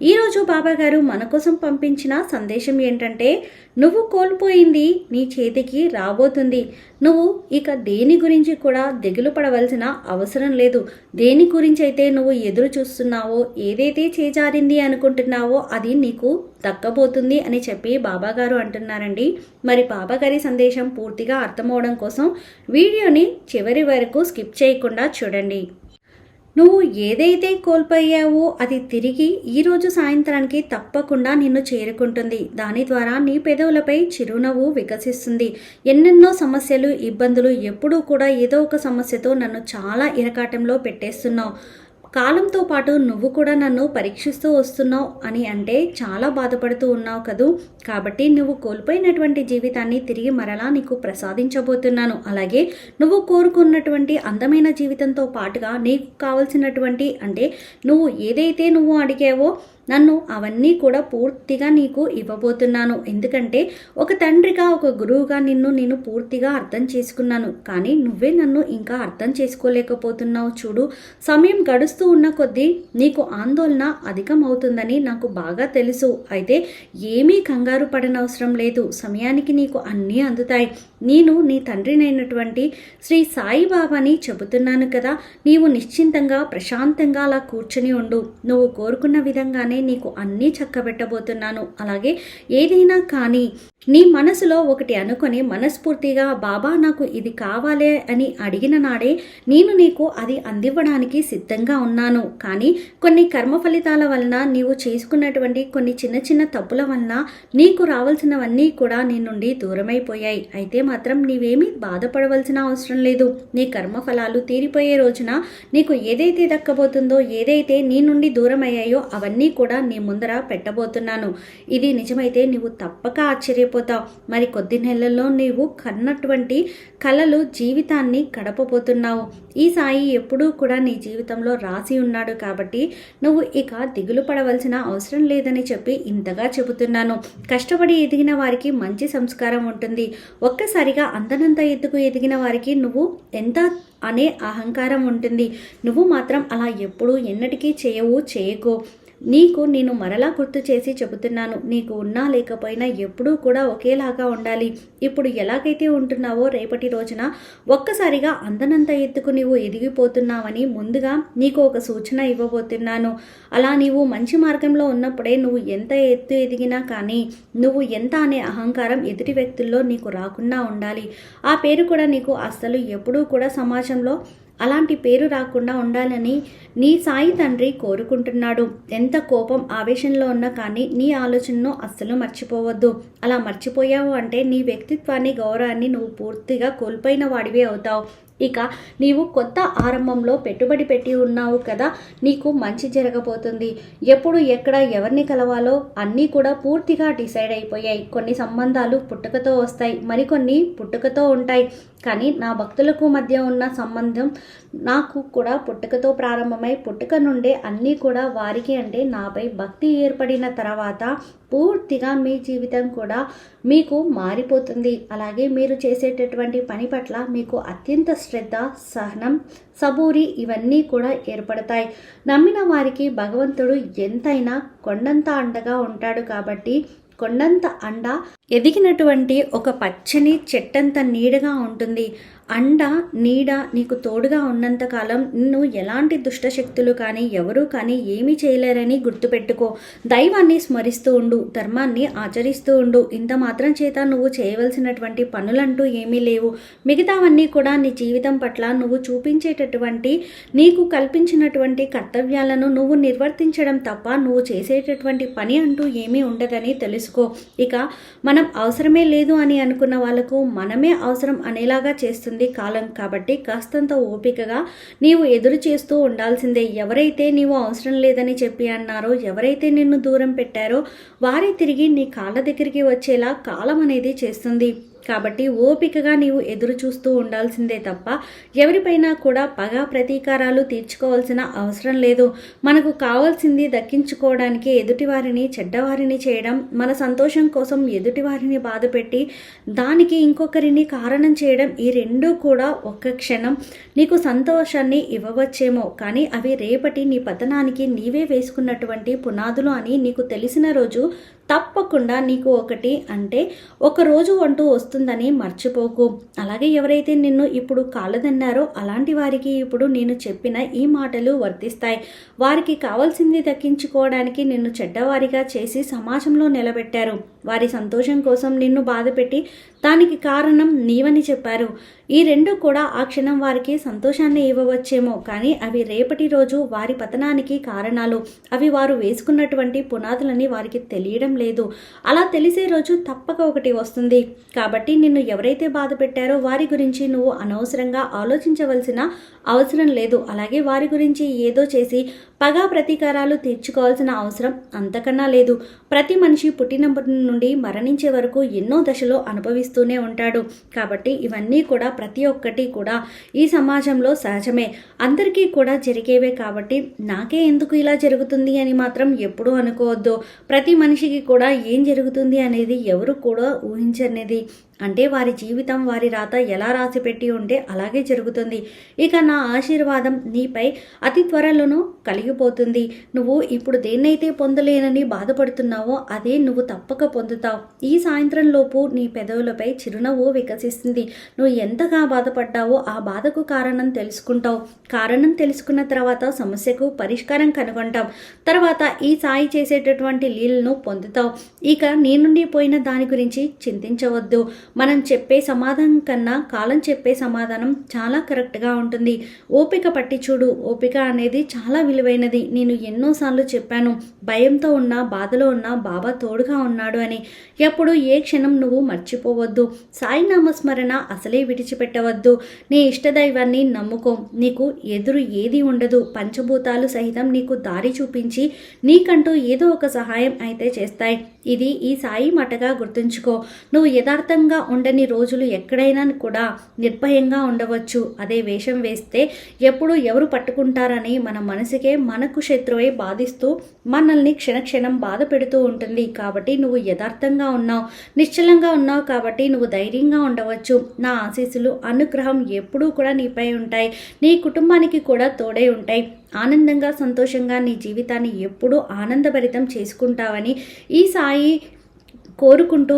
ఈరోజు బాబాగారు మన కోసం పంపించిన సందేశం ఏంటంటే నువ్వు కోల్పోయింది నీ చేతికి రాబోతుంది. నువ్వు ఇక దేని గురించి కూడా దిగులు పడవలసిన అవసరం లేదు. దేని గురించి అయితే నువ్వు ఎదురు చూస్తున్నావో ఏదైతే చేజారింది అనుకుంటున్నావో అది నీకు దక్కబోతుంది అని చెప్పి బాబాగారు అంటున్నారండి. మరి బాబాగారి సందేశం పూర్తిగా అర్థమవడం కోసం వీడియోని చివరి వరకు స్కిప్ చేయకుండా చూడండి. నువ్వు ఏదైతే కోల్పోయావో అది తిరిగి ఈరోజు సాయంత్రానికి తప్పకుండా నిన్ను చేరుకుంటుంది. దాని ద్వారా నీ పెదవులపై చిరునవ్వు వికసిస్తుంది. ఎన్నెన్నో సమస్యలు ఇబ్బందులు ఎప్పుడూ కూడా ఏదో ఒక సమస్యతో నన్ను చాలా ఇరకాటంలో పెట్టేస్తున్నావు. కాలంతో పాటు నువ్వు కూడా నన్ను పరీక్షిస్తూ వస్తున్నావు అని అంటే చాలా బాధపడుతూ ఉన్నావు కదూ. కాబట్టి నువ్వు కోల్పోయినటువంటి జీవితాన్ని తిరిగి మరలా నీకు ప్రసాదించబోతున్నాను. అలాగే నువ్వు కోరుకున్నటువంటి అందమైన జీవితంతో పాటుగా నీకు కావలసినటువంటి అంటే నువ్వు ఏదైతే నువ్వు అడిగావో నన్ను అవన్నీ కూడా పూర్తిగా నీకు ఇవ్వబోతున్నాను. ఎందుకంటే ఒక తండ్రిగా ఒక గురువుగా నిన్ను నేను పూర్తిగా అర్థం చేసుకున్నాను. కానీ నువ్వే నన్ను ఇంకా అర్థం చేసుకోలేకపోతున్నావు చూడు. సమయం గడుస్తూ ఉన్న కొద్దీ నీకు ఆందోళన అధికం అవుతుందని నాకు బాగా తెలుసు. అయితే ఏమీ కంగారు పడనవసరం లేదు. సమయానికి నీకు అన్నీ అందుతాయి. నేను నీ తండ్రినైనటువంటి శ్రీ సాయిబాబాని చెబుతున్నాను కదా నీవు నిశ్చింతంగా ప్రశాంతంగా అలా కూర్చుని ఉండు. నువ్వు కోరుకున్న విధంగానే నీకు అన్నీ చక్కబెట్టబోతున్నాను. అలాగే ఏదైనా కానీ నీ మనసులో ఒకటి అనుకొని మనస్ఫూర్తిగా బాబా నాకు ఇది కావాలే అని అడిగిన నాడే నేను నీకు అది అందివ్వడానికి సిద్ధంగా ఉన్నాను. కానీ కొన్ని కర్మ ఫలితాల వలన నీవు చేసుకున్నటువంటి కొన్ని చిన్న చిన్న తప్పుల వలన నీకు రావాల్సినవన్నీ కూడా నీ నుండి దూరమైపోయాయి. అయితే మాత్రం నీవేమీ బాధపడవలసిన అవసరం లేదు. నీ కర్మ ఫలాలు తీరిపోయే రోజున నీకు ఏదైతే దక్కబోతుందో ఏదైతే నీ నుండి దూరం అయ్యాయో అవన్నీ కూడా నీ ముందర పెట్టబోతున్నాను. ఇది నిజమైతే నీవు తప్పక ఆశ్చర్యపోతావు. మరి కొద్ది నెలల్లో నీవు కన్నటువంటి కలలు జీవితాన్ని గడపబోతున్నావు. ఈ సాయి ఎప్పుడూ కూడా నీ జీవితంలో రాసి ఉన్నాడు కాబట్టి నువ్వు ఇక దిగులు పడవలసిన అవసరం లేదని చెప్పి ఇంతగా చెబుతున్నాను. కష్టపడి ఎదిగిన వారికి మంచి సంస్కారం ఉంటుంది. ఒక్కసారిగా అందనంత ఎత్తుకు ఎదిగిన వారికి నువ్వు ఎంత అనే అహంకారం ఉంటుంది. నువ్వు మాత్రం అలా ఎప్పుడూ ఎన్నటికీ చేయవు చేయకో. నీకు నేను మరలా గుర్తు చేసి చెబుతున్నాను. నీకు ఉన్నా లేకపోయినా ఎప్పుడూ కూడా ఒకేలాగా ఉండాలి. ఇప్పుడు ఎలాగైతే ఉంటున్నావో రేపటి రోజున ఒక్కసారిగా అందనంత ఎత్తుకు నీవు ఎదిగిపోతున్నావని ముందుగా నీకు ఒక సూచన ఇవ్వబోతున్నాను. అలా నీవు మంచి మార్గంలో ఉన్నప్పుడే నువ్వు ఎంత ఎత్తు ఎదిగినా కానీ నువ్వు ఎంత అనే అహంకారం ఎదుటి వ్యక్తుల్లో నీకు రాకుండా ఉండాలి. ఆ పేరు కూడా నీకు అస్సలు ఎప్పుడూ కూడా సమాజంలో అలాంటి పేరు రాకుండా ఉండాలని నీ సాయి తండ్రి కోరుకుంటున్నాడు. ఎంత కోపం ఆవేశంలో ఉన్నా కానీ నీ ఆలోచనను అస్సలు మర్చిపోవద్దు. అలా మర్చిపోయావు అంటే నీ వ్యక్తిత్వాన్ని గౌరవాన్ని నువ్వు పూర్తిగా కోల్పోయిన వాడివే అవుతావు. ఇక నీవు కొత్త ఆరంభంలో పెట్టుబడి పెట్టి ఉన్నావు కదా నీకు మంచి జరగబోతుంది. ఎప్పుడు ఎక్కడ ఎవరిని కలవాలో అన్నీ కూడా పూర్తిగా డిసైడ్ అయిపోయాయి. కొన్ని సంబంధాలు పుట్టుకతో వస్తాయి మరికొన్ని పుట్టుకతో ఉంటాయి. కానీ నా భక్తులకు మధ్య ఉన్న సంబంధం నాకు కూడా పుట్టుకతో ప్రారంభమై పుట్టుక నుండే అన్నీ కూడా వారికి అంటే నాపై భక్తి ఏర్పడిన తర్వాత పూర్తిగా మీ జీవితం కూడా మీకు మారిపోతుంది. అలాగే మీరు చేసేటటువంటి పని పట్ల మీకు అత్యంత శ్రద్ధ సహనం సబూరి ఇవన్నీ కూడా ఏర్పడతాయి. నమ్మిన వారికి భగవంతుడు ఎంతైనా కొండంత అండగా ఉంటాడు కాబట్టి కొండంత అండ ఎదిగినటువంటి ఒక పచ్చని చెట్టంత నీడగా ఉంటుంది. అండ నీడ నీకు తోడుగా ఉన్నంతకాలం నిన్ను ఎలాంటి దుష్టశక్తులు కానీ ఎవరూ కానీ ఏమీ చేయలేరని గుర్తుపెట్టుకో. దైవాన్ని స్మరిస్తూ ఉండు ధర్మాన్ని ఆచరిస్తూ ఉండు. ఇంత మాత్రం చేత నువ్వు చేయవలసినటువంటి పనులంటూ ఏమీ లేవు. మిగతావన్నీ కూడా నీ జీవితం పట్ల నువ్వు చూపించేటటువంటి నీకు కల్పించినటువంటి కర్తవ్యాలను నువ్వు నిర్వర్తించడం తప్ప నువ్వు చేసేటటువంటి పని అంటూ ఏమీ ఉండదని తెలుసుకో. ఇక మనం అవసరమే లేదు అని అనుకున్న వాళ్ళకు మనమే అవసరం అనేలాగా చేస్తుంది. కాలం కాబట్టి కాస్తంత ఓపికగా నీవు ఎదురు చేస్తూ ఉండాల్సిందే. ఎవరైతే నీవు అవసరం లేదని చెప్పి అన్నారో ఎవరైతే నిన్ను దూరం పెట్టారో వారే తిరిగి నీ కాళ్ళ దగ్గరికి వచ్చేలా కాలం అనేది చేస్తుంది. కాబట్టి ఓపికగా నీవు ఎదురు చూస్తూ ఉండాల్సిందే తప్ప ఎవరిపైనా కూడా పగ ప్రతీకారాలు తీర్చుకోవాల్సిన అవసరం లేదు. మనకు కావాల్సింది దక్కించుకోవడానికి ఎదుటివారిని చెడ్డవారిని చేయడం మన సంతోషం కోసం ఎదుటివారిని బాధపెట్టి దానికి ఇంకొకరిని కారణం చేయడం ఈ రెండూ కూడా ఒక్క క్షణం. నీకు సంతోషాన్ని ఇవ్వవచ్చేమో కానీ అవి రేపటి నీ పతనానికి నీవే వేసుకున్నటువంటి పునాదులు అని నీకు తెలిసిన రోజు తప్పకుండా నీకు ఒకటి అంటే ఒక రోజు అంటూ వస్తుందని మర్చిపోకు. అలాగే ఎవరైతే నిన్ను ఇప్పుడు కాలదన్నారో అలాంటి వారికి ఇప్పుడు నేను చెప్పిన ఈ మాటలు వర్తిస్తాయి. వారికి కావాల్సింది దక్కించుకోవడానికి నిన్ను చెడ్డవారిగా చేసి సమాజంలో నిలబెట్టారు. వారి సంతోషం కోసం నిన్ను బాధపెట్టి దానికి కారణం నీవని చెప్పారు. ఈ రెండు కూడా ఆ క్షణం వారికి సంతోషాన్ని ఇవ్వవచ్చేమో. కానీ అవి రేపటి రోజు వారి పతనానికి కారణాలు. అవి వారు వేసుకున్నటువంటి పునాదులని వారికి తెలియడం లేదు. అలా తెలిసే రోజు తప్పక ఒకటి వస్తుంది. కాబట్టి నిన్ను ఎవరైతే బాధ పెట్టారో వారి గురించి నువ్వు అనవసరంగా ఆలోచించవలసిన అవసరం లేదు. అలాగే వారి గురించి ఏదో చేసి పగా ప్రతీకారాలు తీర్చుకోవాల్సిన అవసరం అంతకన్నా లేదు. ప్రతి మనిషి పుట్టినప్పటి నుండి మరణించే వరకు ఎన్నో దశలో అనుభవిస్తూనే ఉంటాడు. కాబట్టి ఇవన్నీ కూడా ప్రతి ఒక్కటి కూడా ఈ సమాజంలో సహజమే. అందరికీ కూడా జరిగేవే కాబట్టి నాకే ఎందుకు ఇలా జరుగుతుంది అని మాత్రం ఎప్పుడూ అనుకోవద్దు. ప్రతి మనిషికి కూడా ఏం జరుగుతుంది అనేది ఎవరు కూడా ఊహించనేది. అంటే వారి జీవితం వారి రాత ఎలా రాసిపెట్టి ఉంటే అలాగే జరుగుతుంది. ఇక నా ఆశీర్వాదం నీపై అతి త్వరలోనూ కలిగిపోతుంది. నువ్వు ఇప్పుడు దేన్నైతే పొందలేనని బాధపడుతున్నావో అదే నువ్వు తప్పక పొందుతావు. ఈ సాయంత్రం లోపు నీ పెదవులపై చిరునవ్వు వికసిస్తుంది. నువ్వు ఎంతగా బాధపడ్డావో ఆ బాధకు కారణం తెలుసుకుంటావు. కారణం తెలుసుకున్న తర్వాత సమస్యకు పరిష్కారం కనుగొంటాం తర్వాత ఈ సాయి చేసేటటువంటి లీలను పొందుతావు. ఇక నీ నుండి పోయిన దాని గురించి చింతించవద్దు. మనం చెప్పే సమాధానం కన్నా కాలం చెప్పే సమాధానం చాలా కరెక్ట్గా ఉంటుంది. ఓపిక పట్టి చూడు ఓపిక అనేది చాలా విలువైనది. నేను ఎన్నోసార్లు చెప్పాను భయంతో ఉన్నా బాధలో ఉన్నా బాబా తోడుగా ఉన్నాడు అని. ఎప్పుడు ఏ క్షణం నువ్వు మర్చిపోవద్దు. సాయి నామస్మరణ అసలే విడిచిపెట్టవద్దు. నీ ఇష్టదైవాన్ని నమ్ముకో. నీకు ఎదురు ఏది ఉండదు. పంచభూతాలు సహితం నీకు దారి చూపించి నీకంటూ ఏదో ఒక సహాయం అయితే చేస్తాయి. ఇది ఈ సాయి మటగా గుర్తుంచుకో. నువ్వు యథార్థంగా ఉండని రోజులు ఎక్కడైనా కూడా నిర్భయంగా ఉండవచ్చు. అదే వేషం వేస్తే ఎప్పుడు ఎవరు పట్టుకుంటారని మన మనసుకే మనకు శత్రువై బాధిస్తూ మనల్ని క్షణక్షణం బాధ పెడుతూ ఉంటుంది. కాబట్టి నువ్వు యథార్థంగా ఉన్నావు. నిశ్చలంగా ఉన్నావు కాబట్టి నువ్వు ధైర్యంగా ఉండవచ్చు. నా ఆశీస్సులు అనుగ్రహం ఎప్పుడూ కూడా నీపై ఉంటాయి. నీ కుటుంబానికి కూడా తోడై ఉంటాయి. ఆనందంగా సంతోషంగా నీ జీవితాన్ని ఎప్పుడూ ఆనందభరితం చేసుకుంటావని ఈ సాయి కోరుకుంటూ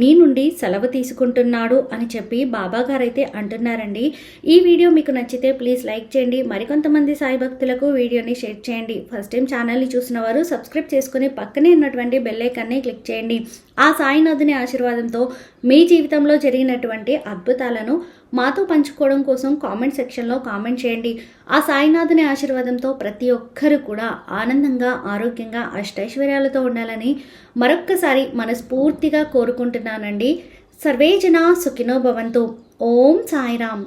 నీ నుండి సెలవు తీసుకుంటున్నాడు అని చెప్పి బాబాగారైతే అంటున్నారండి. ఈ వీడియో మీకు నచ్చితే ప్లీజ్ లైక్ చేయండి. మరికొంతమంది సాయి భక్తులకు వీడియోని షేర్ చేయండి. ఫస్ట్ టైం ఛానల్ని చూసిన వారు సబ్స్క్రైబ్ చేసుకుని పక్కనే ఉన్నటువంటి బెల్లైకాన్ని క్లిక్ చేయండి. ఆ సాయినాథుని ఆశీర్వాదంతో మీ జీవితంలో జరిగినటువంటి అద్భుతాలను మాతో పంచుకోవడం కోసం కామెంట్ సెక్షన్లో కామెంట్ చేయండి. ఆ సాయినాథుని ఆశీర్వాదంతో ప్రతి ఒక్కరు కూడా ఆనందంగా ఆరోగ్యంగా అష్టైశ్వర్యాలతో ఉండాలని మరొక్కసారి మనస్ఫూర్తిగా కోరుకుంటున్నానండి. సర్వేజన సుఖినో భవంతు. ఓం సాయిరామ్.